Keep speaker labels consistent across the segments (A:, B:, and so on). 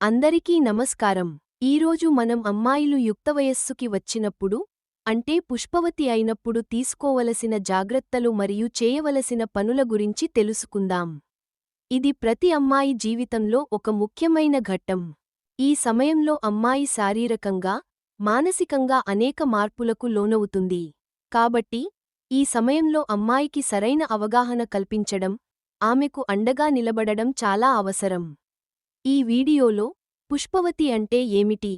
A: అందరికీ నమస్కారం. ఈరోజు మనం అమ్మాయిలు యుక్తవయస్సుకి వచ్చినప్పుడు అంటే పుష్పవతి అయినప్పుడు తీసుకోవలసిన జాగ్రత్తలు మరియు చేయవలసిన పనుల గురించి తెలుసుకుందాం. ఇది ప్రతి అమ్మాయి జీవితంలో ఒక ముఖ్యమైన ఘట్టం. ఈ సమయంలో అమ్మాయి శారీరకంగా మానసికంగా అనేక మార్పులకు లోనవుతుంది. కాబట్టి ఈ సమయంలో అమ్మాయికి సరైన అవగాహన కల్పించడం ఆమెకు అండగా నిలబడడం చాలా అవసరం. ఈ వీడియోలో పుష్పవతి అంటే ఏమిటి?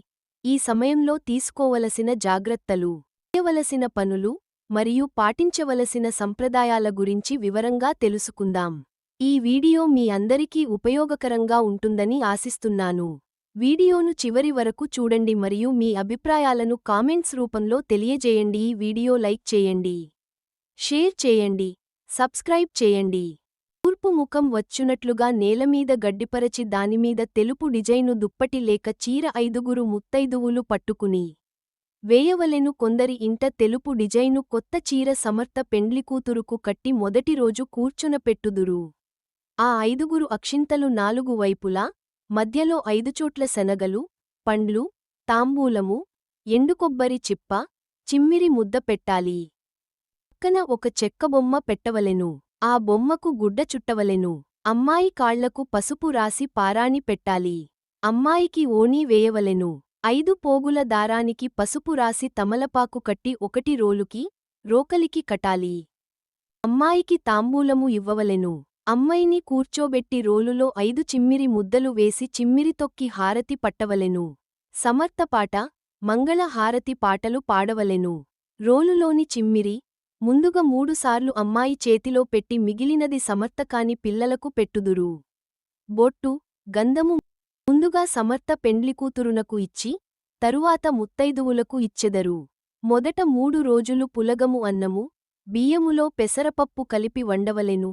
A: ఈ సమయంలో తీసుకోవలసిన జాగ్రత్తలు చేయవలసిన పనులు మరియు పాటించవలసిన సంప్రదాయాల గురించి వివరంగా తెలుసుకుందాం. ఈ వీడియో మీ అందరికీ ఉపయోగకరంగా ఉంటుందని ఆశిస్తున్నాను. వీడియోను చివరి వరకు చూడండి మరియు మీ అభిప్రాయాలను కామెంట్స్ రూపంలో తెలియజేయండి. ఈ వీడియో లైక్ చేయండి షేర్ చేయండి సబ్స్క్రైబ్ చేయండి. తెలుపు ముఖం వచ్చునట్లుగా నేలమీద గడ్డిపరచి దానిమీద తెలుపు డిజైను దుప్పటి లేక చీర ఐదుగురు ముత్తైదువులు పట్టుకుని వేయవలెను కొందరి ఇంట తెలుపు డిజైను కొత్త చీర సమర్థ పెండ్లికూతురుకు కట్టి మొదటి రోజు కూర్చునపెట్టుదురు ఆ ఐదుగురు అక్షింతలు నాలుగు వైపులా మధ్యలో ఐదుచోట్ల శనగలు పండ్లు తాంబూలము ఎండుకొబ్బరి చిప్ప చిమ్మిరి ముద్ద పెట్టాలి. పక్కన ఒక చెక్కబొమ్మ పెట్టవలెను. ఆ బొమ్మకు గుడ్డ చుట్టవలెను. అమ్మాయి కాళ్ళకు పసుపు రాసి పారాణి పెట్టాలి. అమ్మాయికి ఓణీ వేయవలెను. ఐదు పోగుల దారానికి పసుపు రాసి తమలపాకు కట్టి ఒకటి రోలుకి రోకలికి కటాలి అమ్మాయికి తాంబూలము ఇవ్వవలెను. అమ్మాయిని కూర్చోబెట్టి రోలులో ఐదు చిమ్మిరి ముద్దలు వేసి చిమ్మిరి తొక్కి హారతి పట్టవలెను. సమర్థపాట మంగళ హారతి పాటలు పాడవలెను. రోలులోని చిమ్మిరి ముందుగా మూడుసార్లు అమ్మాయి చేతిలో పెట్టి మిగిలినది సమర్థకాని పిల్లలకు పెట్టుదురు. బొట్టు గంధము ముందుగా సమర్థ పెండ్లికూతురునకు ఇచ్చి తరువాత ముత్తైదువులకు ఇచ్చెదరు. మొదట మూడు రోజులు పులగము అన్నము బియ్యములో పెసరపప్పు కలిపి వండవలెను.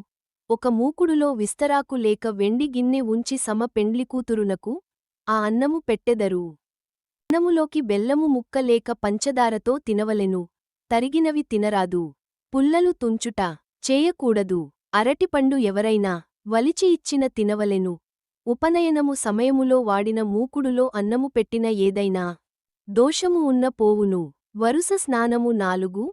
A: ఒక మూకుడులో విస్తరాకు లేక వెండి గిన్నె ఉంచి సమ పెండ్లికూతురునకు ఆ అన్నము పెట్టెదరు. అన్నములోకి బెల్లము ముక్క లేక పంచదారతో తినవలెను. తరిగినవి తినరాదు. పుల్లలు తుంచుట చేయకూడదు. అరటిపండు ఎవరైనా వలిచి ఇచ్చిన తినవలెను. ఉపనయనము సమయములో వాడిన మూకుడులో అన్నము పెట్టిన ఏదైనా దోషము ఉన్న పోవును. వరుస స్నానము నాలుగు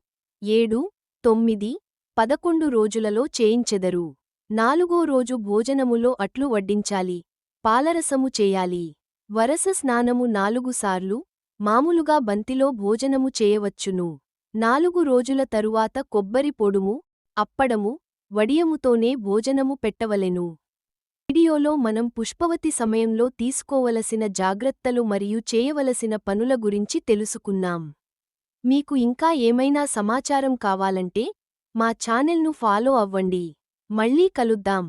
A: ఏడు తొమ్మిది పదకొండు రోజులలో చేయించెదరు. నాలుగో రోజు భోజనములో అట్లు వడ్డించాలి. పాలరసము చేయాలి. వరస స్నానము నాలుగుసార్లు మామూలుగా బంతిలో భోజనము చేయవచ్చును. నాలుగు రోజుల తరువాత కొబ్బరి పొడుము అప్పడము వడియముతోనే భోజనము పెట్టవలెను. వీడియోలో మనం పుష్పవతి సమయంలో తీసుకోవలసిన జాగ్రత్తలు మరియు చేయవలసిన పనుల గురించి తెలుసుకున్నాం. మీకు ఇంకా ఏమైనా సమాచారం కావాలంటే మా ఛానెల్ను ఫాలో అవ్వండి. మళ్ళీ కలుద్దాం.